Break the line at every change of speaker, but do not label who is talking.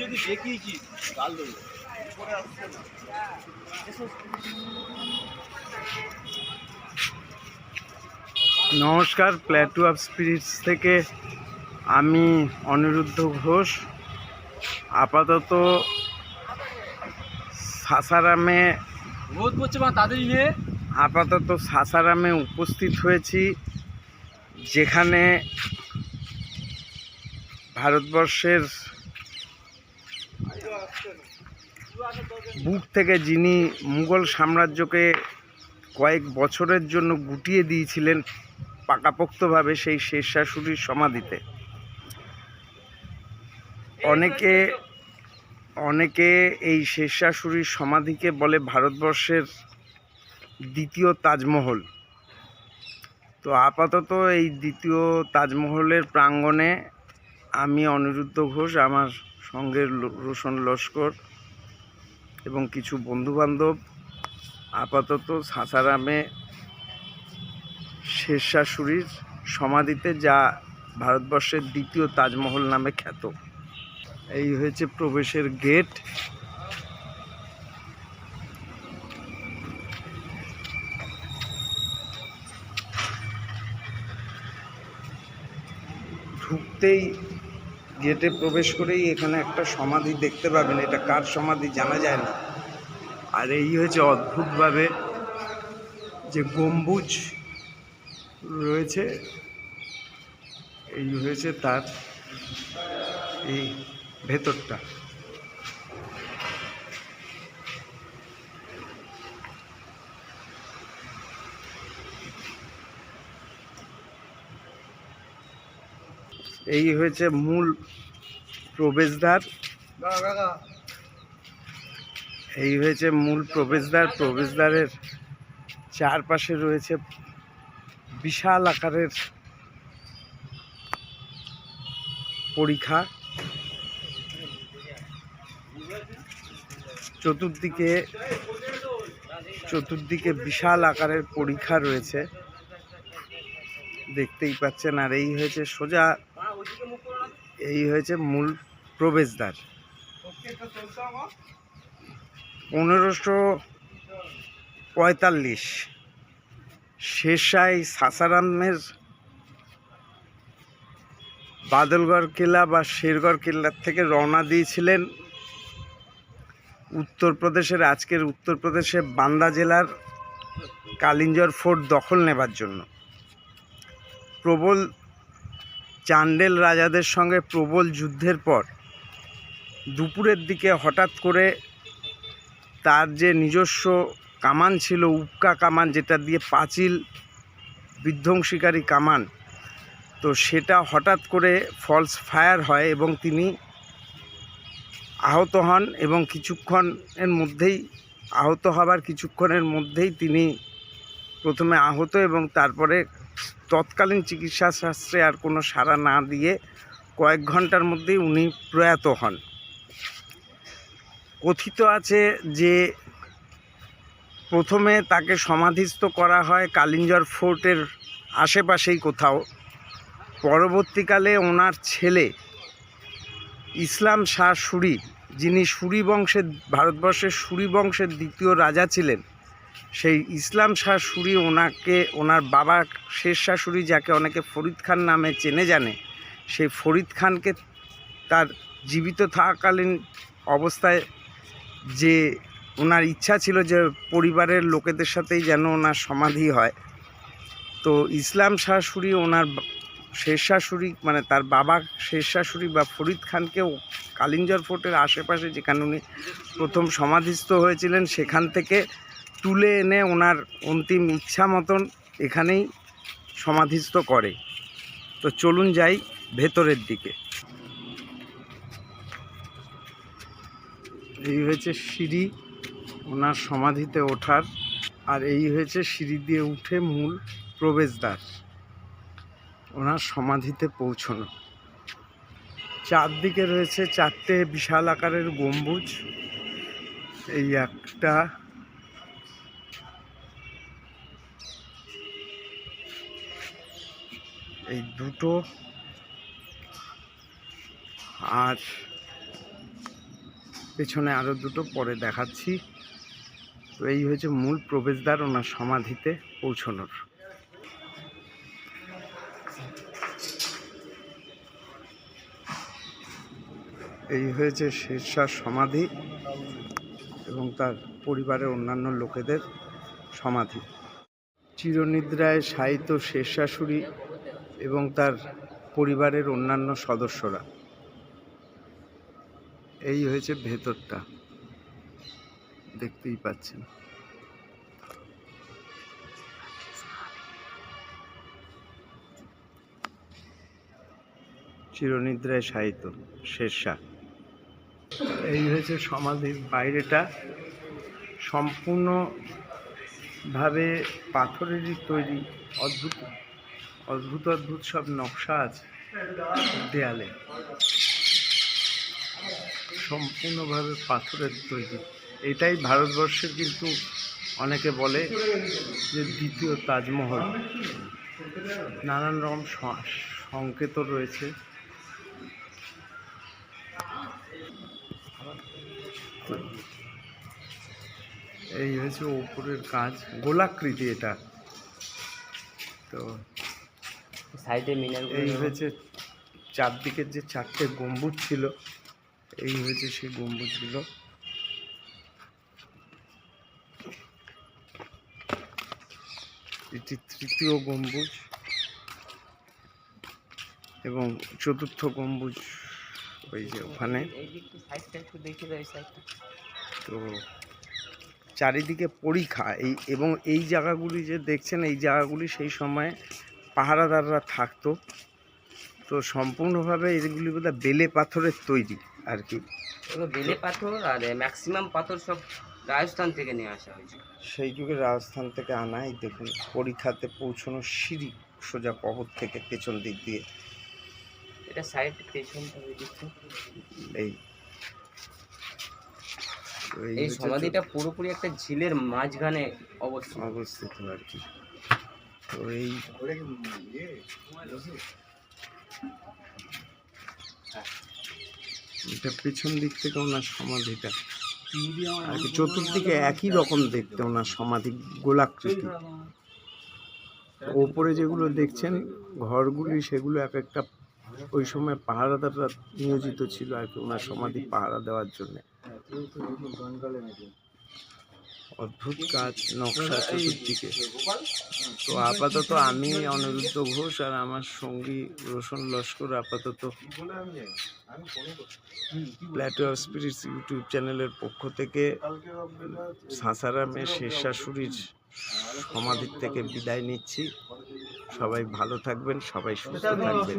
যদি দেখিয়েছি গাল দেবো
নমস্কার প্ল্যাটু অফ স্পিরিটস থেকে আমি অনিরুদ্ধ ঘোষ। আপাতত সাসারামে
রোদ পড়ছে মা তাড়াতাড়ি নে
আপাতত সাসারামে উপস্থিত হয়েছি যেখানে ভারতবর্ষের বুক থেকে যিনি মুঘল সাম্রাজ্যকে কয়েক বছরের জন্য গুটিয়ে দিয়েছিলেন পাকাপোক্তভাবে সেই শেরশাশুড়ির সমাধিতে। অনেকে অনেকে এই শেরশাশুড়ির সমাধিকে বলে ভারতবর্ষের দ্বিতীয় তাজমহল। তো আপাতত এই দ্বিতীয় তাজমহলের প্রাঙ্গণে আমি অনিরুদ্ধ ঘোষ, আমার সঙ্গে রোশন লস্কর এবং কিছু বন্ধুবান্ধব, আপাতত সাসারামে শেরশাশুড়ির সমাধিতে যা ভারতবর্ষের দ্বিতীয় তাজমহল নামে খ্যাত। এই হয়েছে প্রবেশের গেট। ঢুকতেই গেটে প্রবেশ করেই এখানে একটা সমাধি দেখতে পাবেন। এটা কার সমাধি জানা যায় না। আর এই হয়েছে অদ্ভুতভাবে যে গম্বুজ রয়েছে, এই হয়েছে তার এই ভেতরটা। এই হয়েছে মূল প্রবেশদ্বার। এই হয়েছে মূল প্রবেশদ্বার। প্রবেশদ্বারের চারপাশে রয়েছে বিশাল আকারের পরীক্ষা। চতুর্দিকে চতুর্দিকে বিশাল আকারের পরীক্ষা রয়েছে। দেখতেই পাচ্ছেন, আর এই হয়েছে সোজা এই হয়েছে মূল প্রবেশদ্বার। পনেরোশো পঁয়তাল্লিশ। শেরশাহ সাসারামের বাদলগড় কিল্লা বা শেরগড় কিল্লার থেকে রওনা দিয়েছিলেন উত্তরপ্রদেশের, আজকের উত্তরপ্রদেশে বান্দা জেলার কালিঞ্জর ফোর্ট দখল নেবার জন্য। প্রবল চান্ডেল রাজাদের সঙ্গে প্রবল যুদ্ধের পর, দুপুরের দিকে হঠাৎ করে তার যে নিজস্ব কামান ছিল উক্কা কামান, যেটা দিয়ে পাঁচিল বিধ্বংসীকারী কামান, তো সেটা হঠাৎ করে ফলস ফায়ার হয় এবং তিনি আহত হন এবং কিছুক্ষণের মধ্যেই, আহত হবার কিছুক্ষণের মধ্যেই তিনি প্রথমে আহত এবং তারপরে তৎকালীন চিকিৎসা শাস্ত্রে আর কোনো সাড়া না দিয়ে কয়েক ঘণ্টার মধ্যেই উনি প্রয়াত হন। কথিত আছে যে প্রথমে তাকে সমাধিস্থ করা হয় কালিঞ্জর ফোর্টের আশেপাশেই কোথাও। পরবর্তীকালে ওনার ছেলে ইসলাম শাহ সুরি, যিনি সুরি বংশের, ভারতবর্ষের সুরি বংশের দ্বিতীয় রাজা ছিলেন সেই ইসলাম সুরি ওনাকে, ওনার বাবা শেরশাহ শাশুড়ি যাকে অনেকে ফরিদ খান নামে চেনে জানে, সেই ফরিদ খানকে তার জীবিত থাকাকালীন অবস্থায় যে ওনার ইচ্ছা ছিল যে পরিবারের লোকেদের সাথেই যেন ওনার সমাধি হয়। তো ইসলাম শাশুড়ি ওনার শের শাশুড়ি মানে তার বাবা শের শাশুড়ি বা ফরিদ খানকেও কালিঞ্জর ফোর্টের আশেপাশে যেখানে উনি প্রথম সমাধিস্থ হয়েছিলেন, সেখান থেকে তুলে এনে ওনার অন্তিম ইচ্ছা মতন এখানেই সমাধিস্থ করে। তো চলুন যাই ভেতরের দিকে। এই হয়েছে সিঁড়ি ওনার সমাধিতে ওঠার, আর এই হয়েছে সিঁড়ি দিয়ে উঠে মূল প্রবেশদ্বার, ওনার সমাধিতে পৌঁছনো। চারদিকে রয়েছে চারটে বিশাল আকারের গম্বুজ, এই একটা এই দুটো আর পেছনে আরও দুটো, পরে দেখাচ্ছি। তো এই হয়েছে মূল প্রবেশদ্বার ওনার সমাধিতে পৌঁছানোর। এই হয়েছে শেরশাহ সমাধি এবং তার পরিবারের অন্যান্য লোকেদের সমাধি। চিরনিদ্রায় সাহিত্য শেরশাশুড়ি এবং তার পরিবারের অন্যান্য সদস্যরা। এই হয়েছে ভেতরটা। দেখতেই পাচ্ছেন। চিরনিদ্রায় শায়িত, শেরশাহ। এই হয়েছে সমাধির বাইরেটা। সম্পূর্ণভাবে পাথরেরই তৈরি, অদ্ভুত। অদ্ভুত অদ্ভুত সব নকশা আছে দেয়ালে। সম্পূর্ণভাবে পাথরের তৈরি। এটাই ভারতবর্ষের কিন্তু অনেকে বলে যে দ্বিতীয় তাজমহল। নানান রকম সংকেত রয়েছে। এই হয়েছে ওপরের কাজ। গোলাকৃতি এটা। তো
সাইডে মিনার
এই হয়েছে চারদিকের যে চারটে গম্বুজ ছিল এই হয়েছে সেই গম্বুজগুলো। এটি তৃতীয় গম্বুজ এবং চতুর্থ গম্বুজ ওই যে ওখানে। তো চারিদিকে পরীক্ষা এই এবং এই জায়গাগুলি যে দেখছেন এই জায়গাগুলি সেই সময় পাহারাদাররা থাকতো। তো সম্পূর্ণভাবে এগুলি বোধহয় বেলে পাথরের তৈরি আর কি।
বেলে পাথর আর ম্যাক্সিমাম পাথর সব রাজস্থান থেকে নিয়ে আসা হয়েছে।
সেই যুগে রাজস্থান থেকে আনা এই দেখুন পরীক্ষাতে পৌঁছানোর সিঁড়ি সোজা কবর থেকে পেছন দিক দিয়ে।
এটা সাইড পেছন
এই।
এই সমাধিটা পুরোপুরি একটা ঝিলের মাঝখানে অবস্থিত।
অবস্থিত আর কি। তো এই এটা পেছন দিক থেকে ওনার সমাধিটা। চতুর্দিকে একই রকম দেখতে ওনার সমাধি, গোলাকৃতি। ওপরে যেগুলো দেখছেন, ঘরগুলি, সেগুলো এক একটা ওই সময় পাহারাদাররা নিয়োজিত ছিল আর কি ওনার সমাধি পাহারা দেওয়ার জন্য। অদ্ভুত কাজ নকশা চতুর্দিকে। তো আপাতত আমি অনিরুদ্ধ ঘোষ আর আমার সঙ্গী রোশন লস্কর আপাতত প্ল্যাটো অফ স্পিরিটস ইউটিউব চ্যানেলের পক্ষ থেকে সাসারামের শেষ শাশুড়ির সমাধির থেকে বিদায় নিচ্ছি। সবাই ভালো থাকবেন সবাই সুস্থ থাকবেন।